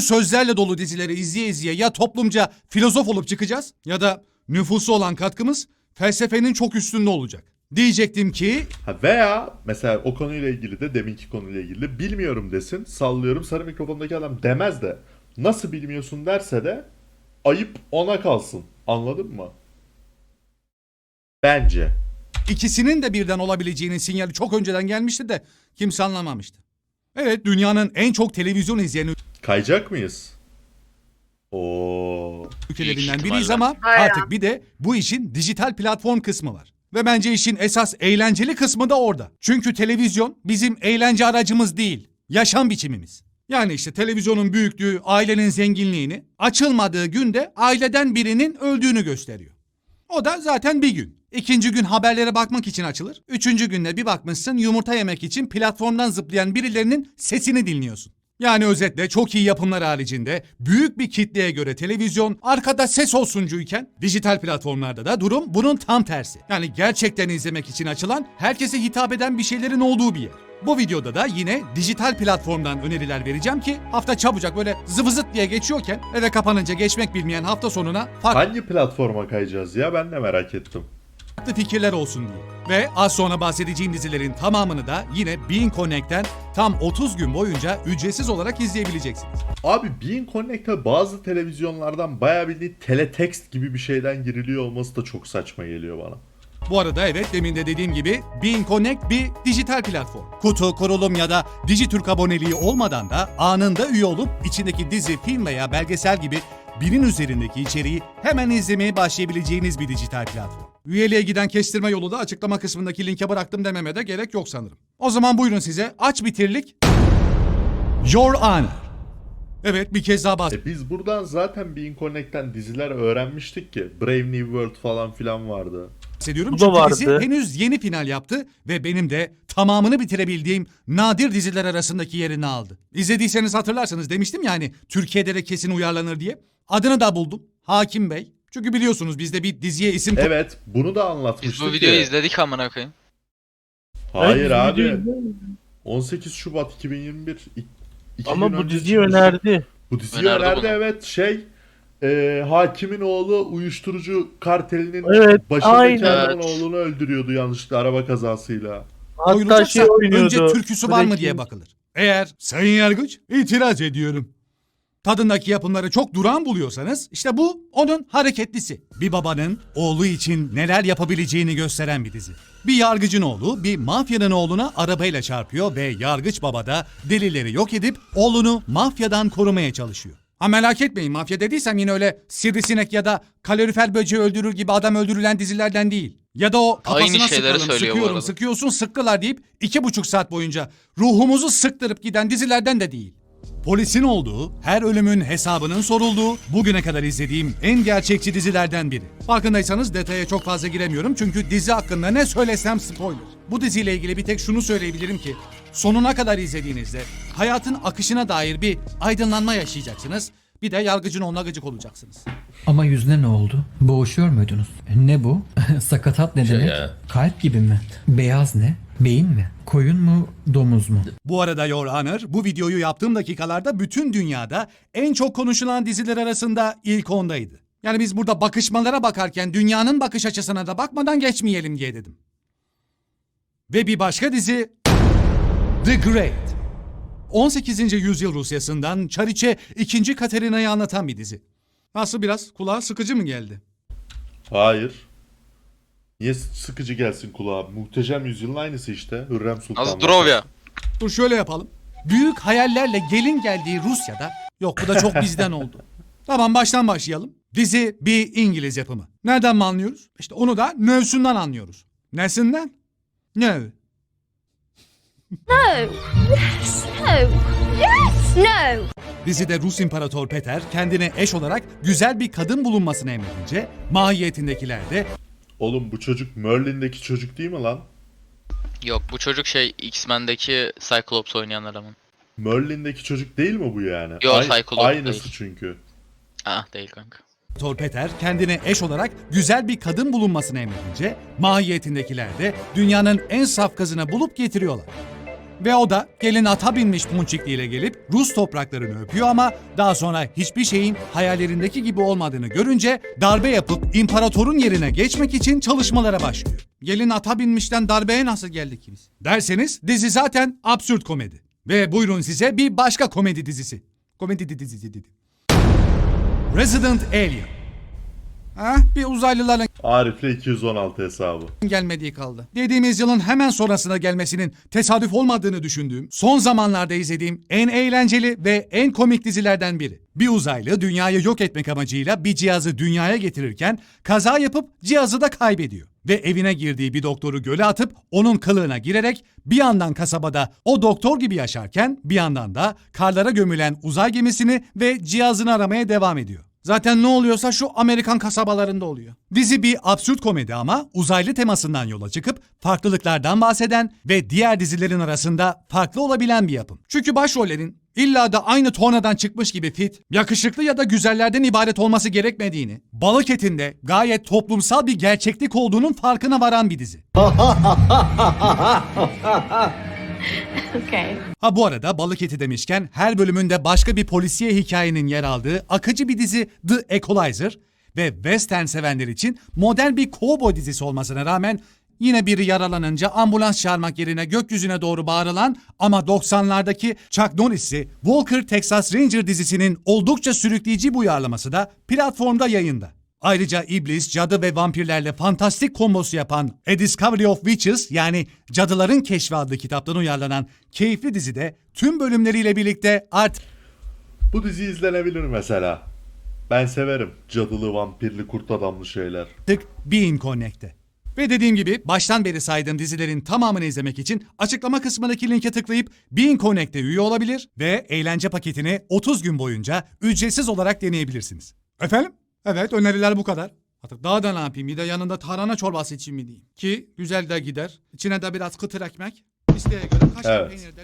sözlerle dolu dizileri izleye izleye ya toplumca filozof olup çıkacağız ya da nüfusu olan katkımız felsefenin çok üstünde olacak. Diyecektim ki Ha veya mesela o konuyla ilgili de deminki konuyla ilgili de bilmiyorum desin. Sallıyorum sarı mikrofondaki adam demez de nasıl bilmiyorsun derse de ayıp ona kalsın. Anladın mı? Bence. ikisinin de birden olabileceğinin sinyali çok önceden gelmişti de kimse anlamamıştı. Evet dünyanın en çok televizyon izleyen Kayacak mıyız? Oo. ülkelerinden biriyiz ihtimalle. ama Hayır. artık bir de bu işin dijital platform kısmı var. Ve bence işin esas eğlenceli kısmı da orada. Çünkü televizyon bizim eğlence aracımız değil, yaşam biçimimiz. Yani işte televizyonun büyüklüğü ailenin zenginliğini, açılmadığı günde aileden birinin öldüğünü gösteriyor. O da zaten bir gün. İkinci gün haberlere bakmak için açılır. Üçüncü günde bir bakmışsın yumurta yemek için platformdan zıplayan birilerinin sesini dinliyorsun. Yani özetle çok iyi yapımlar haricinde büyük bir kitleye göre televizyon arkada ses olsuncuyken dijital platformlarda da durum bunun tam tersi. Yani gerçekten izlemek için açılan herkese hitap eden bir şeylerin olduğu bir yer. Bu videoda da yine dijital platformdan öneriler vereceğim ki hafta çabucak böyle zıvızıt diye geçiyorken eve kapanınca geçmek bilmeyen hafta sonuna farklı Hangi platforma kayacağız ya ben de merak ettim. farklı fikirler olsun diye. Ve az sonra bahsedeceğim dizilerin tamamını da yine Bean Connect'ten tam 30 gün boyunca ücretsiz olarak izleyebileceksiniz. Abi Bean Connect'e bazı televizyonlardan bayağı bildiğin teletext gibi bir şeyden giriliyor olması da çok saçma geliyor bana. Bu arada evet demin de dediğim gibi Bean Connect bir dijital platform. Kutu, kurulum ya da Dijitürk aboneliği olmadan da anında üye olup içindeki dizi, film veya belgesel gibi binin üzerindeki içeriği hemen izlemeye başlayabileceğiniz bir dijital platform. Üyeliğe giden kestirme yolu da açıklama kısmındaki linke bıraktım dememe de gerek yok sanırım. O zaman buyurun size aç bitirlik Your Honor. Evet bir kez daha bahsedeyim. E biz buradan zaten Bean Connect'ten diziler öğrenmiştik ki. Brave New World falan filan vardı. Bahsediyorum. Bu Çünkü dizi henüz yeni final yaptı ve benim de tamamını bitirebildiğim nadir diziler arasındaki yerini aldı. İzlediyseniz hatırlarsınız demiştim ya hani Türkiye'de de kesin uyarlanır diye. Adını da buldum. Hakim Bey. Çünkü biliyorsunuz bizde bir diziye isim Evet bunu da Biz anlatmıştık bu videoyu ya. izledik amına koyayım. Hayır Evet, abi. videoyu izledim. 18 Şubat 2021. İ- iki Ama gün bu önce diziyi çıkmış. önerdi. Bu diziyi Önerdi önerdi bunu. evet şey. E, hakimin oğlu uyuşturucu kartelinin Evet, başındaki aynen. adamın Evet. oğlunu öldürüyordu yanlışlıkla araba kazasıyla. Hatta koyulacaksa şey oynuyordu. önce türküsü var mı diye bakılır. Eğer Sayın Yargıç itiraz ediyorum. Tadındaki yapımları çok durağan buluyorsanız işte bu onun hareketlisi. Bir babanın oğlu için neler yapabileceğini gösteren bir dizi. Bir yargıcın oğlu bir mafyanın oğluna arabayla çarpıyor ve yargıç baba da delilleri yok edip oğlunu mafyadan korumaya çalışıyor. Ha merak etmeyin mafya dediysem yine öyle sivrisinek ya da kalorifer böceği öldürür gibi adam öldürülen dizilerden değil. Ya da o Aynı kafasına şeyleri sıkalım, söylüyor bu sıkıyorum, arada. sıkıyorsun sıktılar deyip iki buçuk saat boyunca ruhumuzu sıktırıp giden dizilerden de değil. Polisin olduğu, her ölümün hesabının sorulduğu, bugüne kadar izlediğim en gerçekçi dizilerden biri. Farkındaysanız detaya çok fazla giremiyorum çünkü dizi hakkında ne söylesem spoiler. Bu diziyle ilgili bir tek şunu söyleyebilirim ki, sonuna kadar izlediğinizde hayatın akışına dair bir aydınlanma yaşayacaksınız. Bir de yargıcın onunla gıcık olacaksınız. Ama yüzüne ne oldu? Boğuşuyor muydunuz? Ne bu? Sakatat ne demek? ya. Kalp gibi mi? Beyaz ne? Beyin mi? Koyun mu? Domuz mu? Bu arada Your Honor, bu videoyu yaptığım dakikalarda bütün dünyada en çok konuşulan diziler arasında ilk ondaydı. Yani biz burada bakışmalara bakarken dünyanın bakış açısına da bakmadan geçmeyelim diye dedim. Ve bir başka dizi The Great. 18. yüzyıl Rusyasından Çariçe 2. Katerina'yı anlatan bir dizi. Nasıl biraz kulağa sıkıcı mı geldi? Hayır. Niye sıkıcı gelsin kulağa? Muhteşem Yüzyılın aynısı işte. Hürrem Sultan. Azdrovya. Dur şöyle yapalım. Büyük hayallerle gelin geldiği Rusya'da yok bu da çok bizden oldu. Tamam baştan başlayalım. Dizi bir İngiliz yapımı. Nereden mi anlıyoruz? İşte onu da növsünden anlıyoruz. Nesinden? Növ. No. Yes. No. Yes. No. Dizide Rus İmparator Peter kendine eş olarak güzel bir kadın bulunmasını emredince mahiyetindekiler de Oğlum bu çocuk Merlin'deki çocuk değil mi lan? Yok bu çocuk şey X-Men'deki Cyclops oynayan adamın. Merlin'deki çocuk değil mi bu yani? Yo, Ay- Cyclops Aynısı değil. çünkü. Ah değil kanka. İmparator Peter kendine eş olarak güzel bir kadın bulunmasını emredince mahiyetindekiler de dünyanın en saf kızını bulup getiriyorlar. Ve o da gelin ata binmiş punçikliyle gelip Rus topraklarını öpüyor ama daha sonra hiçbir şeyin hayallerindeki gibi olmadığını görünce darbe yapıp imparatorun yerine geçmek için çalışmalara başlıyor. Gelin ata binmişten darbeye nasıl geldik biz? Derseniz dizi zaten absürt komedi. Ve buyurun size bir başka komedi dizisi. Komedi dizisi dedi. Resident Alien. Ha, bir uzaylıların Arif'le 216 hesabı. gelmediği kaldı. Dediğimiz yılın hemen sonrasına gelmesinin tesadüf olmadığını düşündüğüm, son zamanlarda izlediğim en eğlenceli ve en komik dizilerden biri. Bir uzaylı dünyayı yok etmek amacıyla bir cihazı dünyaya getirirken kaza yapıp cihazı da kaybediyor. Ve evine girdiği bir doktoru göle atıp onun kılığına girerek bir yandan kasabada o doktor gibi yaşarken bir yandan da karlara gömülen uzay gemisini ve cihazını aramaya devam ediyor. Zaten ne oluyorsa şu Amerikan kasabalarında oluyor. Dizi bir absürt komedi ama uzaylı temasından yola çıkıp farklılıklardan bahseden ve diğer dizilerin arasında farklı olabilen bir yapım. Çünkü başrollerin illa da aynı tornadan çıkmış gibi fit, yakışıklı ya da güzellerden ibaret olması gerekmediğini, balık etinde gayet toplumsal bir gerçeklik olduğunun farkına varan bir dizi. Okay. Ha bu arada balık eti demişken her bölümünde başka bir polisiye hikayenin yer aldığı akıcı bir dizi The Equalizer ve western sevenler için modern bir kovboy dizisi olmasına rağmen yine biri yaralanınca ambulans çağırmak yerine gökyüzüne doğru bağırılan ama 90'lardaki Chuck Norris'i Walker Texas Ranger dizisinin oldukça sürükleyici bir uyarlaması da platformda yayında. Ayrıca iblis, cadı ve vampirlerle fantastik kombosu yapan A Discovery of Witches yani Cadıların Keşfi adlı kitaptan uyarlanan keyifli dizide tüm bölümleriyle birlikte artık Bu dizi izlenebilir mesela. Ben severim cadılı, vampirli, kurt adamlı şeyler. Being Connect'te. Ve dediğim gibi baştan beri saydığım dizilerin tamamını izlemek için açıklama kısmındaki linke tıklayıp Being Connect'te üye olabilir ve eğlence paketini 30 gün boyunca ücretsiz olarak deneyebilirsiniz. Efendim? Evet öneriler bu kadar. Artık daha da ne yapayım? Bir de yanında tarhana çorbası için mi diyeyim? Ki güzel de gider. İçine de biraz kıtır ekmek. İsteğe göre kaşar Evet. peynir de